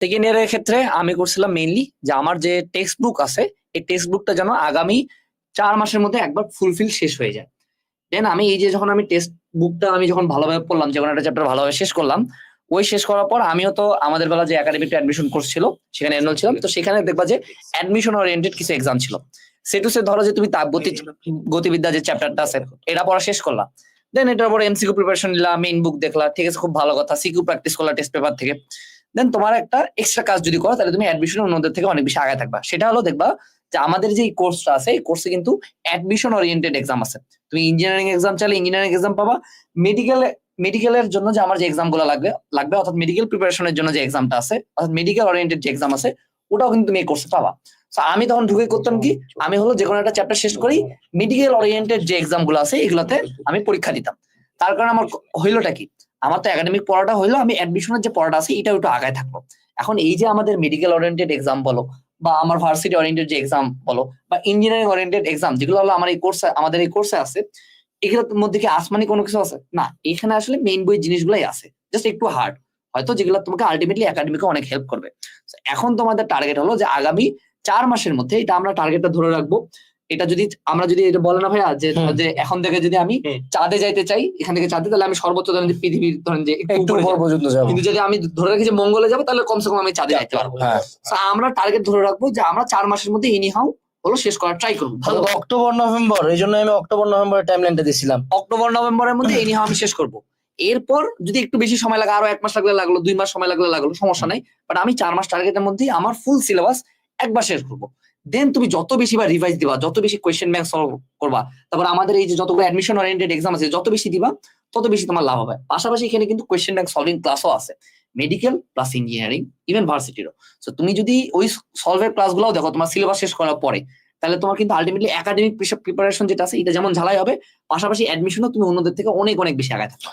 Second ইয়ারের ক্ষেত্রে আমি করছিলাম মেইনলি যে আমার যে টেক্সট বুক আছে, এই টেক্সট বুকটা যেন আগামী চার মাসের মধ্যে একবার ফুলফিল শেষ হয়ে যায়। দেন আমি এই যে যখন আমি টেক্সট বুকটা আমি যখন ভালোভাবে পড়লাম, যে কোনো একটা চ্যাপ্টার ভালোভাবে শেষ করলাম, ওই শেষ করার পর আমিও তো আমাদের বেলা যে একাডেমিক অ্যাডমিশন কোর্স ছিল, সেখানে এনরোল ছিলাম, তো সেখানে দেখবা যে অ্যাডমিশন ওরিয়েন্টেড কিছু এক্সাম ছিল। সেটু সে ধরো যে তুমি তাপগতি গতিবিদ্যা যে চ্যাপ্টারটা আছে, এটা পড়া শেষ করলা। দেন এটার পর এমসিকিউ প্রিপারেশন নিলা মেইন বুক দেখলা, ঠিক আছে, খুব ভালো কথা সিকিউ প্র্যাকটিস করলা টেস্ট পেপার থেকে। দেন তোমার একটা এক্সট্রা কাজ যদি করো, তাহলে তুমি অ্যাডমিশন অন্যদের থেকে অনেক বেশি আগে থাকবা। সেটা হলো দেখবা যে আমাদের যে কোর্সটা আছে, এই কোর্সে কিন্তু অ্যাডমিশন ওরিয়েন্টেড এক্সাম আছে। তুমি ইঞ্জিনিয়ারিং এক্সাম চাইলে ইঞ্জিনিয়ারিং এক্সাম পাবা। মেডিকেল মেডিকেলের জন্য যে আমার যে এক্সামগুলো লাগবে লাগবে, অর্থাৎ মেডিকেল প্রিপারেশনের জন্য যে এক্সামটা আছে, অর্থাৎ মেডিকেল ওরিয়েন্টেড যে এক্সাম আছে, ওটাও কিন্তু তুমি এই কোর্সে পাবা। আমি তখন ঢুকে করতাম কি, আমি হলো যে কোনো একটা চ্যাপ্টার শেষ করি মেডিকেল ওরিয়েন্টেড যে এক্সামগুলো আছে, এগুলোতে আমি পরীক্ষা দিতাম। তার কারণে আমার হইলোটা কি আমার তো একাডেমিক পড়াটা হইল, আমি অ্যাডমিশনের যে পড়াটা আছে এটা একটু আগায় থাকল। এখন এই যে আমাদের মেডিকেল ওরিয়েন্টেড এক্সাম বলো, বা আমার ভার্সিটি ওরিয়েন্টেড যে এক্সাম বলো, বা ইঞ্জিনিয়ারিং ওরিয়েন্টেড এক্সাম যেগুলো হলো আমার এই কোর্সে আমাদের এই কোর্সে আছে, এগুলোর মধ্যে কি আসমানি কোনো কিছু আছে? না, এখানে আসলে মেইন বই জিনিসগুলাই আছে জাস্ট একটু হার্ড হয়তো যেগুলো তোমাকে আলটিমেটলি একাডেমিকে অনেক হেল্প করবে। এখন তোমাদের টার্গেট হলো যে আগামী চার মাসের মধ্যে এটা আমরা টার্গেটটা ধরে রাখব এটা যদি আমরা যদি এটা বলে না ভাইয়া যে যে এখন থেকে যদি আমি চাঁদে যাইতে চাই এখান থেকে চাঁদে তাহলে আমি সর্বোচ্চ ধরেন যে পৃথিবীর ধরেন যে একটু উপর পর্যন্ত যাব। কিন্তু যদি আমি ধরে রাখি যে মঙ্গলে যাব তাহলে কমসে কম আমি চাঁদে যাইতে পারব। হ্যাঁ। আমরা টার্গেট ধরে রাখব যে আমরা চার মাসের মধ্যে এনিহাউ হলো শেষ করার ট্রাই করব। ভালো? অক্টোবর নভেম্বর এই জন্য আমি অক্টোবর নভেম্বরের টাইম লাইনটা দিছিলাম। অক্টোবর নভেম্বরের মধ্যে এনিহাউ আমি শেষ করব। এরপর যদি একটু বেশি সময় লাগে আরও এক মাস লাগলে লাগল দুই মাস সময় লাগলে লাগল সমস্যা নাই। বাট আমি চার মাস টার্গেটের মধ্যে আমার ফুল সিলেবাস একবার শেষ করব। দেন তুমি যত বেশি বার রিভাইজ দিবা, যত বেশি কোয়েশ্চেন ব্যাংক সলভ করবা, তারপর আমাদের এই যে যতগুলো অ্যাডমিশন ওরিয়েন্টেড এক্সাম আছে, যত বেশি দিবা, তত বেশি তোমার লাভ হবে। পাশাপাশি এখানে কিন্তু কোয়েশ্চেন ব্যাংক সলভিং ক্লাসও আছে। মেডিকেল প্লাস ইঞ্জিনিয়ারিং ইভেন ভার্সিটিরও সো তুমি যদি ওই সলভের ক্লাসগুলোও দেখো, তোমার সিলেবাস শেষ করার পরে, তাহলে তোমার কিন্তু আলটিমেটলি একাডেমিক প্রিপারেশন যেটা আছে, এটা যেমন ঝালাই হবে, পাশাপাশি অ্যাডমিশনও তুমি অন্যদের থেকে অনেক অনেক বেশি আগায় থাকবে।